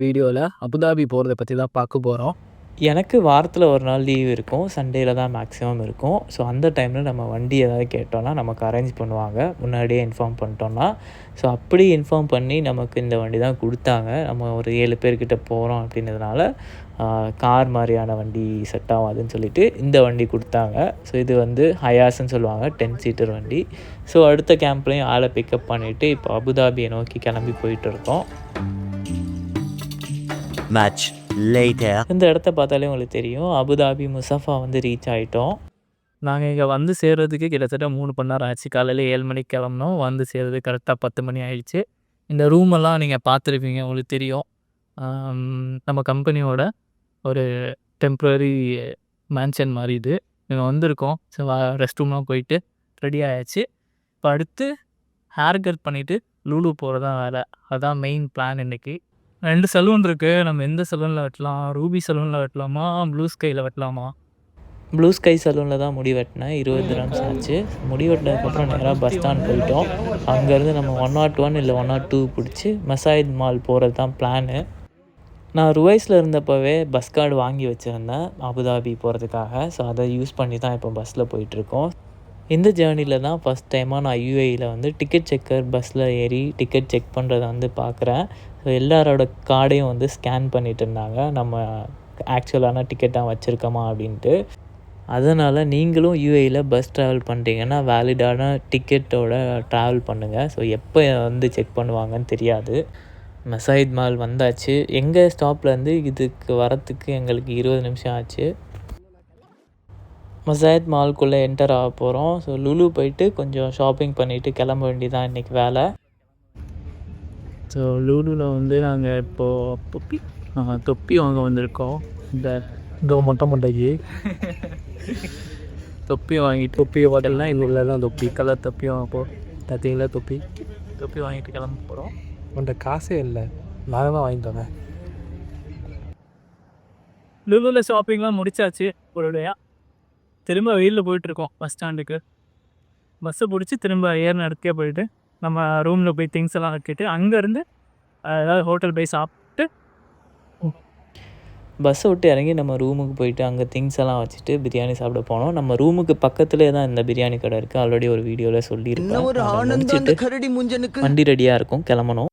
வீடியோவில் அபுதாபி போகிறத பற்றி தான் பார்க்க போகிறோம் எனக்கு வாரத்தில் ஒரு நாள் லீவ் இருக்கும். சண்டேல தான் மேக்ஸிமம் இருக்கும். ஸோ அந்த டைமில் நம்ம வண்டி ஏதாவது கேட்டோன்னா நமக்கு அரேஞ்ச் பண்ணுவாங்க. முன்னாடியே இன்ஃபார்ம் பண்ணிட்டோன்னா ஸோ அப்படி இன்ஃபார்ம் பண்ணி நமக்கு இந்த வண்டி தான் கொடுத்தாங்க. நம்ம ஒரு ஏழு பேர்கிட்ட போகிறோம் அப்படின்றதுனால கார் மாதிரியான வண்டி செட் ஆகாதுன்னு சொல்லிட்டு இந்த வண்டி கொடுத்தாங்க. ஸோ இது வந்து ஹயாஸ்ன்னு சொல்லுவாங்க. டென் சீட்டர் வண்டி. ஸோ அடுத்த கேம்ப்லேயும் ஆளை பிக்கப் பண்ணிவிட்டு இப்போ அபுதாபியை நோக்கி கிளம்பி போயிட்டு இருக்கோம். Much later. இந்த இடத்த பார்த்தாலே உங்களுக்கு தெரியும். அபுதாபி முசஃபா வந்து ரீச் ஆகிட்டோம் நாங்கள் இங்கே வந்து சேர்றதுக்கு கிட்டத்தட்ட மூணு மணி நேரம் ஆச்சு. காலையில் ஏழு மணிக்கு கிளம்புனோம். வந்து சேர்றது கரெக்டாக பத்து மணி ஆயிடுச்சு. இந்த ரூமெல்லாம் நீங்கள் பார்த்துருப்பீங்க உங்களுக்கு தெரியும். நம்ம கம்பெனியோட ஒரு டெம்ப்ரரி மேன்ஷன் மாதிரி இது. இங்கே வந்திருக்கோம். ஸோ ரெஸ்ட் ரூம்லாம் போயிட்டு ரெடி ஆயாச்சு. இப்போ அடுத்து ஹேர் கட் பண்ணிவிட்டு லூலு போகிறதான் வேலை அதான் மெயின் பிளான் இன்னைக்கு. ரெண்டு சலூன் இருக்குது நம்ம எந்த சலூனில் வெட்டலாம்? ரூபி சலூனில் வெட்டலாமா? ப்ளூ ஸ்கையில் வெட்டலாமா? ப்ளூ ஸ்கை சலூனில் தான் முடி வெட்டினேன். இருபது கிராம்ஸ் ஆச்சு. முடி வெட்டினதுக்கப்புறம் நேராக பஸ் ஸ்டாண்ட் போயிட்டோம். அங்கேருந்து நம்ம ஒன் நாட் ஒன் இல்லை ஒன் நாட் டூ பிடிச்சி மசாயித் மால் போகிறது தான் பிளானு நான் ருவைஸில் இருந்தப்போவே பஸ் கார்டு வாங்கி வச்சுருந்தேன் அபுதாபி போகிறதுக்காக ஸோ அதை யூஸ் பண்ணி தான் இப்போ பஸ்ஸில் போயிட்டுருக்கோம். இந்த ஜேர்னியில் தான் ஃபஸ்ட் டைமாக நான் யூஏயில் வந்து டிக்கெட் செக்கர் பஸ்ஸில் ஏறி டிக்கெட் செக் பண்ணுறதை வந்து பார்க்குறேன் ஸோ எல்லாரோட கார்டையும் வந்து ஸ்கேன் பண்ணிட்டு இருந்தாங்க. நம்ம ஆக்சுவலான டிக்கெட்டாக வச்சுருக்கோமா அப்படின்ட்டு. அதனால் நீங்களும் யூஏயில் பஸ் ட்ராவல் பண்ணுறீங்கன்னா வேலிடான டிக்கெட்டோட ட்ராவல் பண்ணுங்கள் ஸோ எப்போ வந்து செக் பண்ணுவாங்கன்னு தெரியாது. மசாயித் மால் வந்தாச்சு. எங்கள் ஸ்டாப்லேருந்து இதுக்கு வரத்துக்கு எங்களுக்கு இருபது நிமிஷம் ஆச்சு. மசாயத் மால்குள்ளே என்டர் ஆக போகிறோம் ஸோ லுலு போயிட்டு கொஞ்சம் ஷாப்பிங் பண்ணிவிட்டு கிளம்ப வேண்டியதான் இன்றைக்கி வேலை. ஸோ லூலுவில் வந்து நாங்கள் இப்போது தொப்பி தொப்பி வாங்க வந்திருக்கோம். இந்த இதோ மொட்டை மொட்டைக்கு தொப்பி வாங்கிட்டு தொப்பி ஹோட்டல்லாம் எங்கள் உள்ள தான் தொப்பி. கலர் தொப்பி வாங்க போ பார்த்தீங்களா தொப்பி. தொப்பி வாங்கிட்டு கிளம்ப போகிறோம் உன்கிட்ட காசே இல்லை. நான் தான் வாங்கிட்டு வந்தேன். லுலுவில் ஷாப்பிங்லாம் முடிச்சாச்சு ஒரு வழியா திரும்ப வெயிலில் போயிட்டுருக்கோம் பஸ் ஸ்டாண்டுக்கு பஸ்ஸை பிடிச்சி திரும்ப ஏறின இடத்துக்கே போயிட்டு நம்ம ரூமில் போய் திங்ஸ் எல்லாம் வச்சுட்டு அங்கேருந்து ஏதாவது ஹோட்டல் போய் சாப்பிட்டு பஸ்ஸை விட்டு இறங்கி நம்ம ரூமுக்கு போயிட்டு அங்கே திங்ஸ் எல்லாம் வச்சுட்டு பிரியாணி சாப்பிட போனோம். நம்ம ரூமுக்கு பக்கத்துலேயே தான் இந்த பிரியாணி கடை இருக்குது ஆல்ரெடி ஒரு வீடியோவில் முஞ்சனுக்கு வண்டி ரெடியாக இருக்கும். கிளம்பணும்.